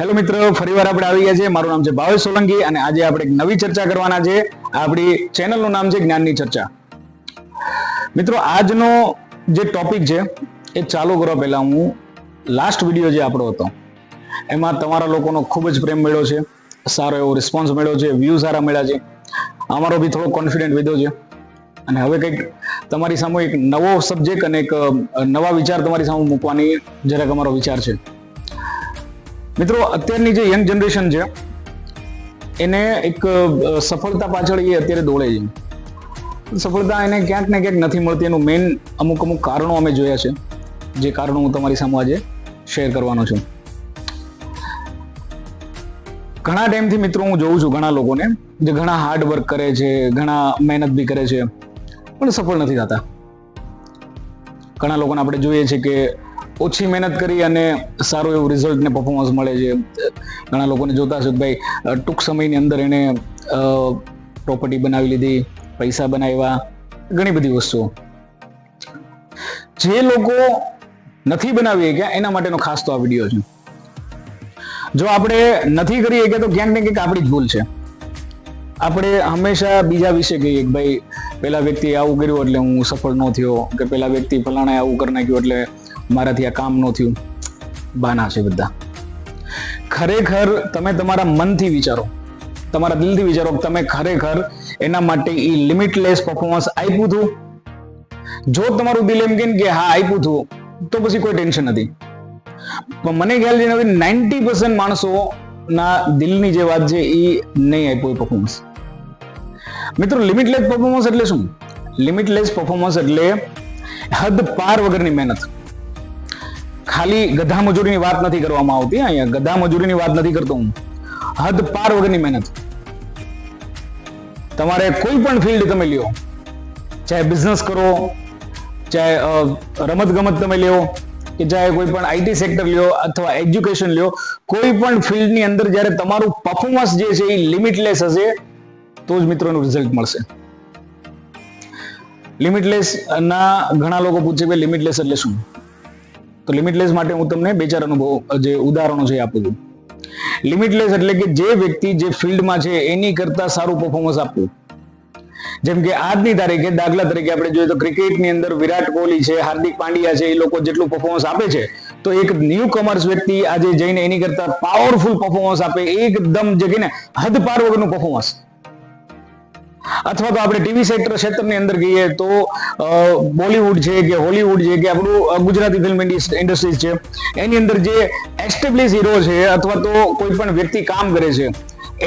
Hello મિત્રો, ફરીવાર આપણે આવી ગયા છે મારું નામ છે ભાવેશ સોલંકી અને આજે આપણે એક નવી ચર્ચા કરવાના છે. આપણી ચેનલનું નામ છે જ્ઞાનની ચર્ચા. મિત્રો, આજનો જે ટોપિક છે, એ ચાલુ કરવા પહેલા હું લાસ્ટ વીડિયો જે આપણો હતો, એમાં તમારા લોકોનો ખૂબ જ પ્રેમ મળ્યો છે. સારો એવો રિસ્પોન્સ મળ્યો છે વ્યૂ સારા મળ્યા છે. અમારો બી થોડો કોન્ફિડન્ટ વધ્યો છે. અને હવે કંઈક તમારી સામે એક નવો સબ્જેક્ટ અને એક નવા વિચાર તમારી સામે મૂકવાની જરાક અમારો વિચાર છે. મિત્રો, અત્યારની જે યંગ જનરેશન છે, એને એક સફળતા પાછળ એ અત્યારે દોડે છે. સફળતા એને ક્યાંક ને ક્યાંક નથી મળતી. એનું મેઇન અમુક અમુક કારણો અમે જોયા છે. જે કારણો હું તમારી સામે આજે શેર કરવાનો છું. ઘણા ટાઈમથી મિત્રો હું જોઉં છું ઘણા લોકોને જે ઘણા હાર્ડ વર્ક કરે છે, ઘણા મહેનત બી કરે છે, પણ સફળ નથી થતા. ઘણા લોકોને આપણે જોઈએ છે કે ઓછી મહેનત કરી અને સારું એવું રિઝલ્ટ ને પરફોર્મન્સ મળે છે. ઘણા લોકોને જોતા છે ભાઈ ટૂંક સમયની અંદર એને પ્રોપર્ટી બનાવી લીધી, પૈસા બનાવ્યા, ઘણી બધી વસ્તુઓ. જે લોકો નથી બનાવી શક્યા એના માટેનો ખાસ તો આ વીડિયો છે. જો આપણે નથી કરી શક્યા તો ક્યાંક ને ક્યાંક આપણી જ ભૂલ છે. આપણે હંમેશા બીજા વિશે કહીએ કે ભાઈ પેલા વ્યક્તિએ આવું કર્યું એટલે હું સફળ ન થયો, કે પેલા વ્યક્તિ ફલાણાએ આવું કરી નાખ્યું એટલે મારાથી આ કામ ન થયું. બાના છે બધા. ખરેખર તમે તમારા મનથી વિચારો. તમારા દિલથી વિચારો તમે ખરેખર એના માટે એ લિમિટલેસ પરફોર્મન્સ આપ્યું હતું. જો તમારું દિલ એમ કે હા, આપ્યું હતું, તો પછી કોઈ ટેન્શન નથી. પણ મને ખ્યાલ છે નાઇન્ટી પર્સન્ટ માણસોના દિલની જે વાત છે એ નહીં આપ્યું પરફોર્મન્સ મિત્રો લિમિટલેસ પરફોર્મન્સ એટલે શું? લિમિટલેસ પરફોર્મન્સ એટલે હદ પાર વગરની મહેનત. ખાલી ગધા મજૂરીની વાત નથી કરવામાં આવતી, અહીંયા ગધા મજૂરીની વાત નથી કરતો હું. હદ પાર વગરની મહેનત. તમારે કોઈ પણ ફિલ્ડ તમે લ્યો, ચાહે બિઝનેસ કરો, ચાહે રમત ગમત તમે લ્યો, કે ચાહે કોઈ પણ આઈટી સેક્ટર લ્યો અથવા એજ્યુકેશન લ્યો, કોઈ પણ ફિલ્ડની અંદર જ્યારે તમારું પરફોર્મન્સ જે છે એ લિમિટલેસ હશે, તો જ મિત્રોનું રિઝલ્ટ મળશે. લિમિટલેસ ના ઘણા લોકો પૂછે કે લિમિટલેસ એટલે શું? તો લિમિટલેસ માટે હું તમને બે ચાર અનુભવ, જે ઉદાહરણો છે આપું છું. લિમિટલેસ એટલે કે જે વ્યક્તિ જે ફિલ્ડમાં છે, એની કરતા સારું પરફોર્મન્સ આપવું. જેમ કે આજની તારીખે દાખલા તરીકે આપણે જોઈએ તો ક્રિકેટની અંદર વિરાટ કોહલી છે, હાર્દિક પાંડ્યા છે, એ લોકો જેટલું પરફોર્મન્સ આપે છે, તો એક ન્યૂ કમર્સ વ્યક્તિ આજે જઈને એની કરતા પાવરફુલ પરફોર્મન્સ આપે, એકદમ જે કે ને, હદ પાર વગરનું પરફોર્મન્સ અથવા તો આપણે ટીવી સેક્ટર ક્ષેત્રની અંદર કહીએ તો બોલિવૂડ છે કે હોલીવુડ છે કે આપણું ગુજરાતી ફિલ્મ ઇન્ડસ્ટ્રીઝ છે, એની અંદર જે એસ્ટેબ્લિશ હીરો છે અથવા તો કોઈ પણ વ્યક્તિ કામ કરે છે,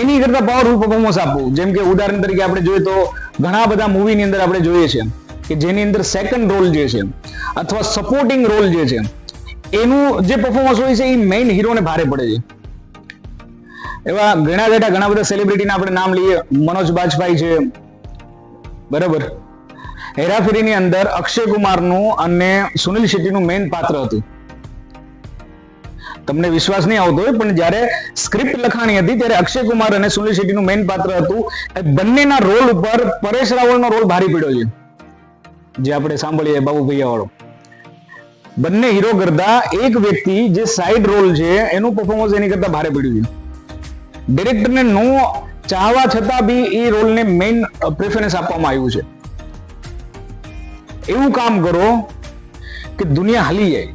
એની કરતા પાવરફુલ પરફોર્મન્સ આપવું. જેમ કે ઉદાહરણ તરીકે આપણે જોઈએ તો ઘણા બધા મૂવીની અંદર આપણે જોઈએ છે કે જેની અંદર સેકન્ડ રોલ જે છે અથવા સપોર્ટિંગ રોલ જે છે, એનું જે પરફોર્મન્સ હોય છે એ મેઇન હીરોને ભારે પડે છે. એવા ઘણા ઘણા ઘણા બધા સેલિબ્રિટીના આપણે નામ લઈએ. મનોજ બાજપાઈ છે. બરાબર. હેરાફેરીની અંદર અક્ષય કુમારનું અને સુનિલ શેટ્ટીનું મેઇન પાત્ર હતું. તમને વિશ્વાસ નહીં આવતો હોય, પણ જ્યારે સ્ક્રિપ્ટ લખાણી હતી, ત્યારે અક્ષય કુમાર અને સુનિલ શેટ્ટીનું મેઇન પાત્ર હતું. એ બંનેના રોલ ઉપર પરેશ રાવળનો રોલ ભારી પડ્યો છે. જે આપણે સાંભળીએ બાબુ ભૈયા વાળો બંને હીરો કરતા એક વ્યક્તિ જે સાઇડ રોલ છે, એનું પરફોર્મન્સ એની કરતા ભારે પડ્યું છે. ડિરેક્ટરને નો ચાહવા છતાં બી એ રોલને મેઇન પ્રેફરન્સ આપવામાં આવ્યું છે. એવું કામ કરો કે દુનિયા હલી જાય.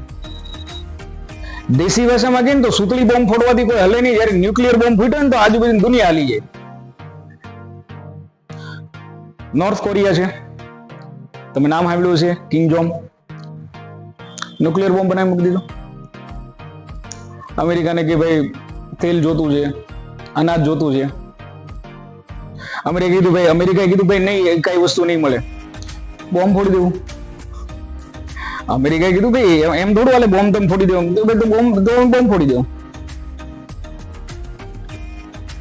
દેશી ભાષામાં કહીએ તો સુતળી બોમ્બ ફોડવાથી કોઈ હલે નહીં. જ્યારે ન્યુક્લિયર બોમ્બ ફૂટે ને તો આજુબાજુ દુનિયા હાલી જાય. નોર્થ કોરિયા છે. તમે નામ સાંભળ્યું છે કિંગ જોમ ન્યુક્લિયર બોમ્બ બનાવી મૂકી દીધો. અમેરિકાને કે ભાઈ તેલ જોતું છે. અનાજ જોતું છે. અમેરિકા કીધું ભાઈ, અમેરિકાએ કીધું ભાઈ, નહીં કઈ વસ્તુ નહીં મળે. બોમ્બ ફોડી દેવું. અમેરિકાએ કીધું ભાઈ, એમ- થોડું હાલે, બોમ્બ તમે ફોડી દેવું. તો ભાઈ બોમ્બ બોમ્બ ફોડી દેવું.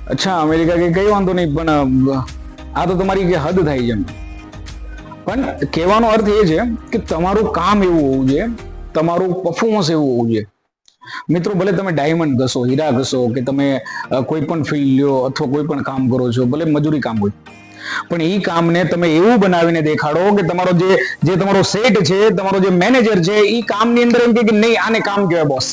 અચ્છા, અમેરિકા કે કઈ વાંધો નહીં, પણ આ તો તમારી કે હદ થાય છે. પણ કહેવાનો અર્થ એ છે કે તમારું કામ એવું હોવું જોઈએ, તમારું પરફોર્મન્સ એવું હોવું જોઈએ. મિત્રો, ભલે તમે ડાયમંડ ઘસો, હીરા ઘસો કે તમે કોઈ પણ ફિલ્ડ લ્યો અથવા કોઈ પણ કામ કરો છો, ભલે મજૂરી કામ હોય. પણ એ કામને તમે એવું બનાવીને દેખાડો કે તમારો જે જે તમારો સેટ છે, તમારો જે મેનેજર છે એ કામની અંદર એમ કે નહીં, આને કામ કહેવાય બોસ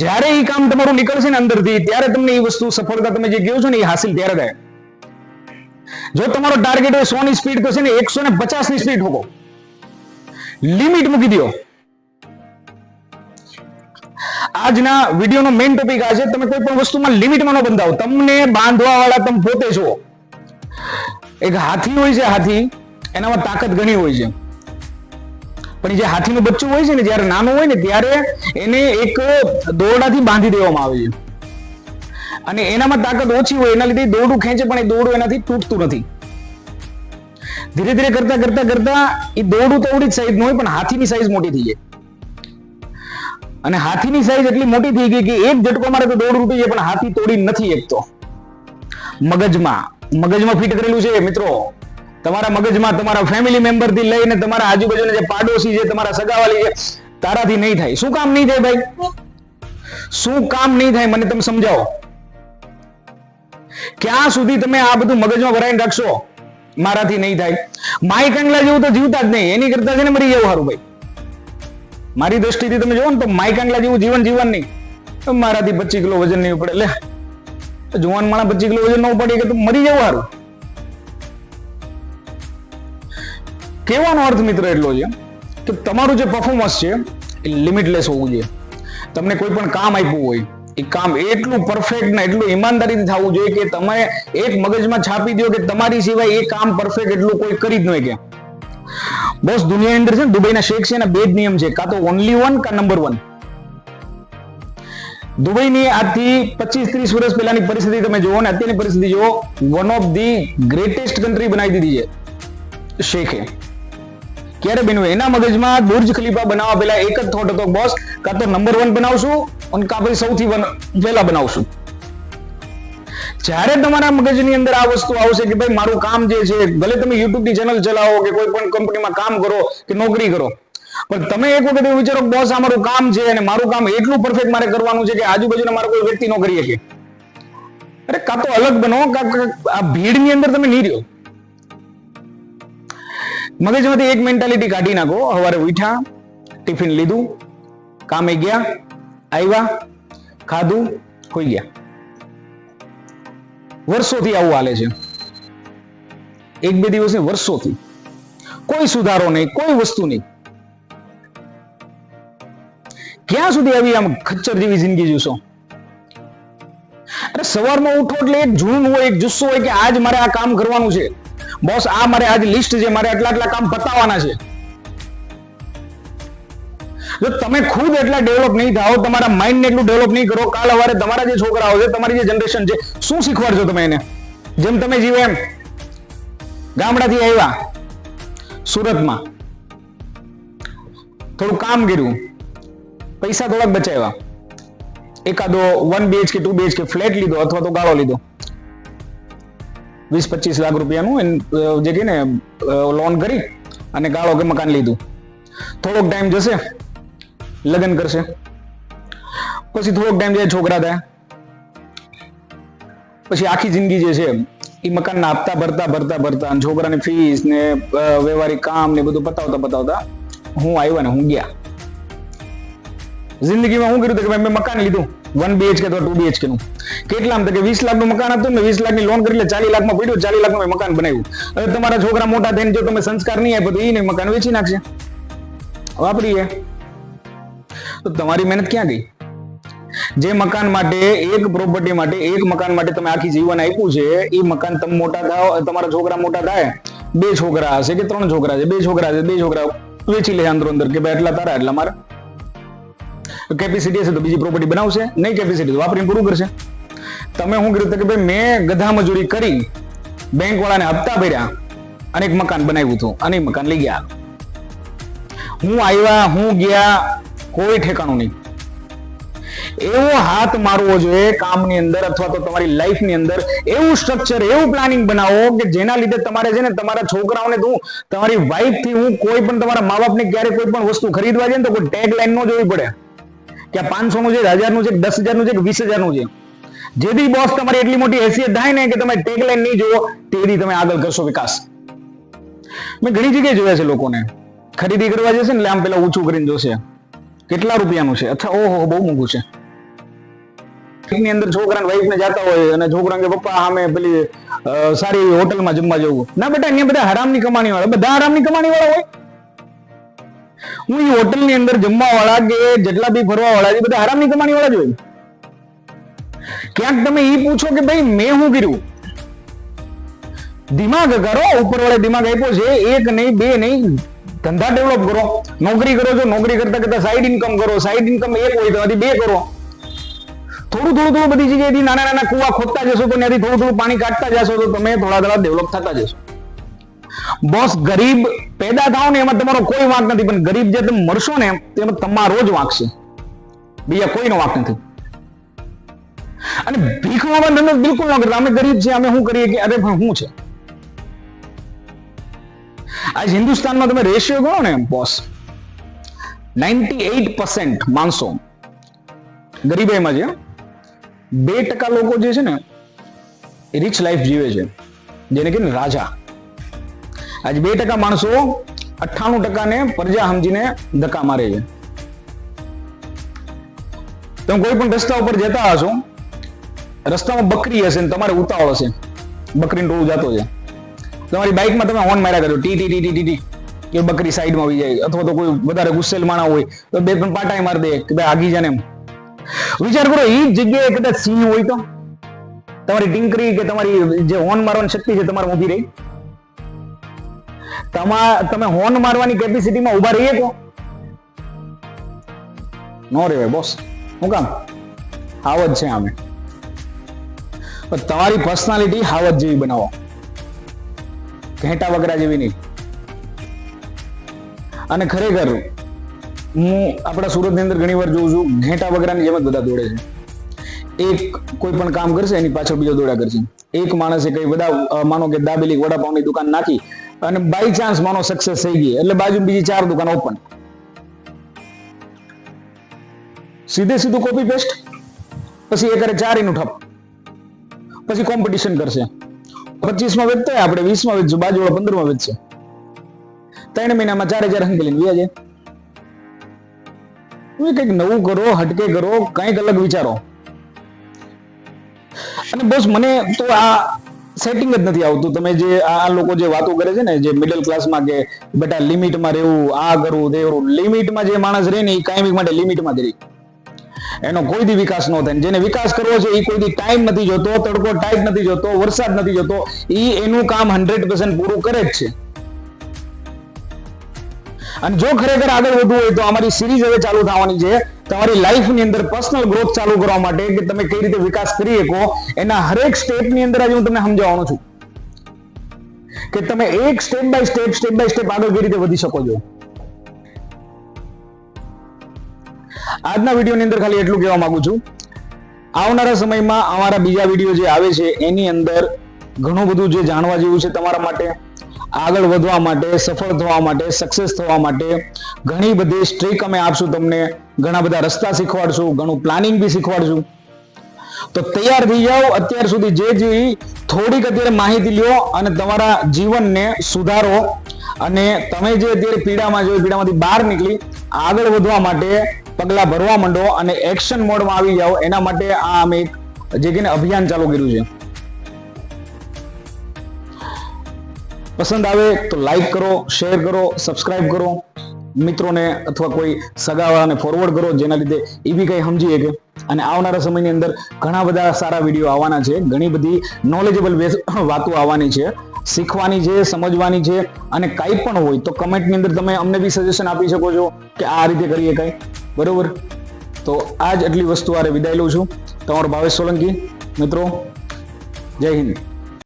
જ્યારે એ કામ તમારું નીકળશે ને અંદરથી, ત્યારે તમને એ વસ્તુ સફળતા તમે જે કહો છો ને એ હાસિલ ત્યારે થાય. જો તમારો ટાર્ગેટ હોય સો ની સ્પીડ તો છે ને એકસો ને પચાસની સ્પીડ હોકો લિમિટ મૂકી દો આજના વિડીયોનો મેઇન ટોપિક આ છે. તમે કોઈ પણ વસ્તુમાં લિમિટમાં ન બંધાવો. તમને બાંધવા વાળા તમે પોતે છો એક હાથી હોય છે હાથી. એનામાં તાકાત ઘણી હોય છે. પણ જે હાથીનું બચ્ચું હોય છે ને, જ્યારે નાનું હોય ને, ત્યારે એને એક દોરડાથી બાંધી દેવામાં આવે છે. અને એનામાં તાકાત ઓછી હોય, એના લીધે દોરડું ખેંચે, પણ એ દોરડું એનાથી તૂટતું નથી. ધીરે ધીરે કરતા કરતા કરતા એ દોરડું તો એવડી જ સાઈઝ હોય, પણ હાથીની સાઈઝ મોટી થઈ જાય. અને હાથીની સાઈઝ એટલી મોટી થઈ ગઈ કે એક ઝટકો મારે તો દોરડું તૂટી છે, પણ હાથી તોડી નથી એક તો મગજમાં મગજમાં ફિટ કરેલું છે, મિત્રો. તમારા મગજમાં તમારા ફેમિલી મેમ્બરથી લઈને તમારા આજુબાજુના જે પાડોશી છે, તમારા સગાવાલી છે, તારાથી નહીં થાય. શું કામ નહીં થાય ભાઈ? શું કામ નહીં થાય? મને તમે સમજાવો. ક્યાં સુધી તમે આ બધું મગજમાં ભરાઈને રાખશો? મારાથી નહીં થાય. માય કંગલા જેવું તો જીવતા જ નહીં. એની કરતા છે ને મરી જવું સારું ભાઈ. મારી દ્રષ્ટિથી તમે જોવો ને તો માઇક આંગલા જેવું જીવન જીવન નહીં. મારાથી પચીસ કિલો વજન નહીં ઉપડે. લે. જુવાન માણા પચીસ કિલો વજન ન પડે કે તું મરી જવું સારું કહેવાનો અર્થ મિત્ર એટલો છે કે તમારું જે પરફોર્મન્સ છે એ લિમિટલેસ હોવું જોઈએ. તમને કોઈ પણ કામ આપ્યું હોય, એ કામ એટલું પરફેક્ટ ને એટલું ઈમાનદારીથી થવું જોઈએ કે તમે એક મગજમાં છાપી દો કે તમારી સિવાય એ કામ પરફેક્ટ એટલું કોઈ કરી જ નહીં કે બોસ દુનિયાની અંદર છે દુબઈના શેખ છે બે જ નિયમ છે. કાં તો ઓનલી વન કા નંબર વન દુબઈની આજથી પચીસ ત્રીસ વર્ષ પહેલાની પરિસ્થિતિ તમે જુઓ ને અત્યારની પરિસ્થિતિ જુઓ one of the greatest country બનાવી દીધી છે શેખે. ક્યારે બન્યું? એના મગજમાં બુર્જ ખલીફા બનાવવા પહેલા એક જ થોટ હતો બોસ, કાં તો નંબર વન બનાવશું અને કાં પછી સૌથી પહેલા બનાવશું. જ્યારે તમારા મગજની અંદર આ વસ્તુ આવશે કે ભાઈ મારું કામ જે છે, ભલે તમે યુટ્યુબની ચેનલ ચલાવો કે કોઈ પણ કંપનીમાં કામ કરો કે નોકરી કરો, પણ તમે એક વખત એવું વિચારો બોસ, આ મારું કામ છે અને મારું કામ એટલું પરફેક્ટ મારે કરવાનું છે કે આજુબાજુના મારા કોઈ વ્યક્તિ નોકરી કરી શકે. અરે કાં તો અલગ બનો, કાં આ ભીડની અંદર તમે નહીં રહ્યો. મગજમાંથી એક મેન્ટાલિટી કાઢી નાખો, સવારે ઉઠ્યા ટિફિન લીધું, કામે ગયા, આવ્યા, ખાધું, હોઈ ગયા. વર્ષોથી આવું હાલે છે. એક બે દિવસ વર્ષોથી. કોઈ સુધારો નહીં, કોઈ વસ્તુ નહીં. ક્યાં સુધી આવી આમ ખચ્ચર જેવી જિંદગી જીવશો? અરે સવારમાં ઉઠો એટલે એક જૂન હોય, એક જુસ્સો હોય કે આજ મારે આ કામ કરવાનું છે. બોસ આ મારે આજ લિસ્ટ છે, મારે આટલા આટલા કામ પતાવવાના છે. જો તમે ખુદ એટલા ડેવલપ નહીં થાઓ, તમારા માઇન્ડને એટલું ડેવલપ નહીં કરો, કાલ સવારે તમારા જે છોકરાઓ છે, તમારી જે જનરેશન છે, શું શીખવાડશો તમે એને? જેમ તમે જીવો એમ. ગામડાથી આવ્યા, સુરતમાં. થોડું કામ કર્યું. પૈસા થોડાક બચાવ્યા. એકાદો one BHK two BHK flat લીધો અથવા તો ગાળો લીધો. વીસ પચીસ લાખ રૂપિયાનું જે કે ને લોન કરી અને ગાળો કે મકાન લીધું. થોડોક ટાઈમ જશે. લગ્ન કરશે. પછી થોડોક ટાઈમ જાય છોકરા થાય. પછી આખી જિંદગી જે છે, એ મકાનના હપ્તા ભરતા ભરતા ભરતા છોકરાની ફીસ ને વ્યવહારિક કામ ને બધું પતાવતા પતાવતા હું આવ્યા ને હું ગયા. જિંદગીમાં હું કર્યું કે મેં મકાન લીધું વન બીએચકે અથવા ટુ બીએચકે નું. કેટલામાં તો કે વીસ લાખનું મકાન હતું ને વીસ લાખની લોન કરી ચાલીસ લાખમાં પડ્યું, ચાલીસ લાખનું મેં મકાન બનાવ્યું. હવે તમારા છોકરા મોટા થઈને જો તમે સંસ્કાર નહીં આપ્યો તો એને મકાન વેચી નાખશે. વાપરીએ. તો તમારી મહેનત ક્યાં ગઈ? જે મકાન માટે, એક પ્રોપર્ટી માટે, એક મકાન માટે તમે આખી જીવન આપ્યું છે, એ મકાન તમે મોટા થાવ તમારા છોકરા મોટા થાય, બે છોકરા હશે કે ત્રણ છોકરા છે, બે છોકરા છે, બે છોકરા વેચી લે અંદર અંદર કે એટલા તારા એટલા મારા. કેપેસિટી હશે તો બીજી પ્રોપર્ટી બનાવશે, નહીં કેપેસિટી વાપરીને પૂરું કરશે. તમે શું કર્યું કે ભાઈ મેં ગધા મજૂરી કરી બેંક વાળાને હપ્તા ભર્યા અને એક મકાન બનાવ્યું હતું, અને મકાન લઈ ગયા. હું આવ્યા, હું ગયા કોઈ ઠેકાણું નહીં. એવો હાથ મારવો જોઈએ કામની અંદર અથવા તો તમારી લાઈફની અંદર એવું સ્ટ્રક્ચર એવું પ્લાનિંગ બનાવો કે જેના લીધે તમારે છે ને તમારા છોકરાઓને તું તમારી વાઈફથી હું કોઈ પણ તમારા મા બાપને ક્યારે કોઈ પણ વસ્તુ ખરીદવા જાય ને તો કોઈ ટેગ લાઈન નો જોવી પડે. કે પાંચસો નું છે હજારનું છે દસ હજારનું છે વીસ હજારનું છે. જેથી બોસ તમારી એટલી મોટી હેસિયત થાય ને કે તમે ટેગ લાઈન નહીં જોવો તેથી તમે આગળ કરશો વિકાસ. મેં ઘણી જગ્યાએ જોયા છે લોકોને. ખરીદી કરવા જશે ને આમ પેલા ઊંચું કરીને જોશે. કેટલા રૂપિયાનું છે? અથવા ઓહો, બહુ મોંઘું છે. ની અંદર છોકરા વાઈફ ને જતા હોય અને છોકરા કે પપ્પા સામે પેલી સારી હોટલમાં જમવા જવું. ના બેટા, અહીંયા બધા હરામની કમાણી વાળા બધા હરામની કમાણી વાળા હોય? હું એ હોટલની અંદર જમવા વાળા કે જેટલા બી ફરવા વાળા છે બધા હરામની કમાણી વાળા જ ક્યાંક તમે એ પૂછો કે ભાઈ, મેં શું કર્યું? દિમાગ કરો ઉપર વાળે દિમાગ આપ્યો છે, એક નહીં, બે નહીં ધંધા ડેવલપ કરો, નોકરી કરો છો, નોકરી કરતા કરતા સાઈડ ઇન્કમ કરો સાઈડ ઇન્કમ એક હોય તો બે કરો. થોડું થોડું થોડું બધી જગ્યાએથી નાના નાના કુવા ખોદતા જશો તો ત્યાંથી થોડું થોડું પાણી કાઢતા જશો તો તમે થોડા થોડા ડેવલપ થતા જશો. બોસ ગરીબ પેદા થાવ ને એમાં તમારો કોઈ વાંક નથી, પણ ગરીબ જે તમે મળશો ને, તેમાં તમારો જ વાંક છે. બીજા કોઈનો વાંક નથી. અને ભીખ માંગવાનો બિલકુલ ન કરતા. અમે ગરીબ છીએ, અમે શું કરીએ કે અરે શું છે? આજ હિન્દુસ્તાનમાં તમે રેશિયો ગણો ને બોસ નાઇન્ટી એઇટ પર્સન્ટ માણસો ગરીબાઈમાં છે. બે ટકા લોકો જે છે ને એ રિચ લાઈફ જીવે છે. જેને કે રાજા. આજ બે ટકા માણસો અઠ્ઠાણું ટકાને પ્રજા સમજીને ધક્કા મારે છે. તમે કોઈ પણ રસ્તા ઉપર જતા હશો, રસ્તામાં બકરી હશે ને, તમારે ઉતાવળ હશે. બકરીનું ટોળું જતો છે. તમારી બાઇકમાં તમે હોર્ન માર્યા કરો. ટી ટી ટી ટી ટી કે બકરી સાઈડમાં આવી જાય. અથવા તો કોઈ વધારે ગુસ્સેલ માણા હોય, તો બે ત્રણ પાટાઈ મારી દે કે ભાઈ આગી જાને એમ. વિચાર કરો એ જગ્યાએ કદાચ સિંહ હોય તો. તમારી ટિંકરી કે તમારી જે હોર્ન મારવાની શક્તિ છે તમારે ઊભી રહી. તમા, તમે હોર્ન મારવાની કેપેસિટીમાં ઊભા રહીએ કો નો રે બોસ શું કામ? હાવજ છે આમે. તમારી પર્સનાલિટી હાવજ જેવી બનાવો. ઘેટા વગરા જેવી નહીં. અને ખરેખર, હું આપણા સુરતની અંદર ઘણી વાર જોઉં છું, ઘેટા વગરાની જેમ જ બધા દોડે છે. એક કોઈ પણ કામ કરશે, એની પાછળ બીજો દોડ્યા કરશે. એક માણસે કઈ બધા માનો કે દાબેલી વડાપાવની દુકાન નાખી અને બાય ચાન્સ માનો સક્સેસ થઈ ગઈ, એટલે બાજુ બીજી ચાર દુકાન ઓપન સીધે સીધું કોપી પેસ્ટ પછી એ કરે ચારીનું ઠપ. પછી કોમ્પિટિશન કરશે. પચીસમાં વેચતા હોય, આપણે વીસમાં વેચશું બાજુવાળા પંદરમાં વેચશે ત્રણ મહિનામાં ચારે હંકેલીને વ્યા વ્યાજે. તમે કંઈક નવું કરો, હટકે કરો, કંઈક અલગ વિચારો. અને બોસ મને તો આ સેટિંગ જ નથી આવતું. તમે જે આ લોકો જે વાતો કરે છે ને, જે મિડલ ક્લાસમાં કે બેટા લિમિટમાં રહેવું, આ કરવું, તે કરવું લિમિટમાં જે માણસ રહે ને, એ કાયમી માટે લિમિટમાં જ રહે. એનો કોઈ દી વિકાસ ન થાય. જેને વિકાસ કરવો છે એ કોઈ દી ટાઈમ નથી જોતો, તડકો ટાઈટ નથી જોતો, વરસાદ નથી જોતો એ એનું કામ હંડ્રેડ પૂરું કરે જ છે. અને જો ખરેખર આગળ વધવું હોય તો અમારી સિરીઝ હવે ચાલુ થવાની છે. તમારી લાઈફની અંદર પર્સનલ ગ્રોથ ચાલુ કરવા માટે કે તમે કઈ રીતે વિકાસ કરી શકો, એના હરેક સ્ટેપની અંદર આજે હું તમને સમજાવવાનો છું. કે તમે એક step by step step by step આગળ કઈ રીતે વધી શકો છો. આજના વિડીયોની અંદર ખાલી એટલું કહેવા માંગુ છું. આવનારા સમયમાં અમારા બીજા વીડિયો જે આવે છે, એની અંદર ઘણું બધું જે જાણવા જેવું છે તમારા માટે, આગળ વધવા માટે, સફળ થવા માટે સક્સેસ થવા માટે ઘણી બધી સ્ટ્રીક અમે આપશું તમને. ઘણા બધા રસ્તા શીખવાડશું, ઘણું પ્લાનિંગ બી શીખવાડશું. તો તૈયાર થઈ જાઓ, અત્યાર સુધી જે જે થોડીક અત્યારે માહિતી લ્યો અને તમારા જીવનને સુધારો. અને તમે જે અત્યારે પીડામાં જો પીડામાંથી બહાર નીકળી આગળ વધવા માટે પગલા ભરવા માંડો અને એક્શન મોડમાં આવી જાઓ. એના માટે આ અમે એક જે કે અભિયાન ચાલુ કર્યું છે. પસંદ આવે તો લાઈક કરો શેર કરો સબસ્ક્રાઇબ કરો. મિત્રોને અથવા કોઈ સગાવાળાને ફોરવર્ડ કરો, જેના લીધે એ બી કંઈ સમજી શકે. અને આવનારા સમયની અંદર ઘણા બધા સારા વીડિયો આવવાના છે. ઘણી બધી નોલેજેબલ વાતો આવવાની છે. શીખવાની છે, સમજવાની છે અને કાંઈ પણ હોય તો કમેન્ટની અંદર તમે અમને બી સજેશન આપી શકો છો કે આ રીતે કરીએ કાંઈ. બરોબર? તો આ જ આટલી વસ્તુ આરે વિદાય લઉં છું. તમારો ભાવેશ સોલંકી, મિત્રો, જય હિન્દ.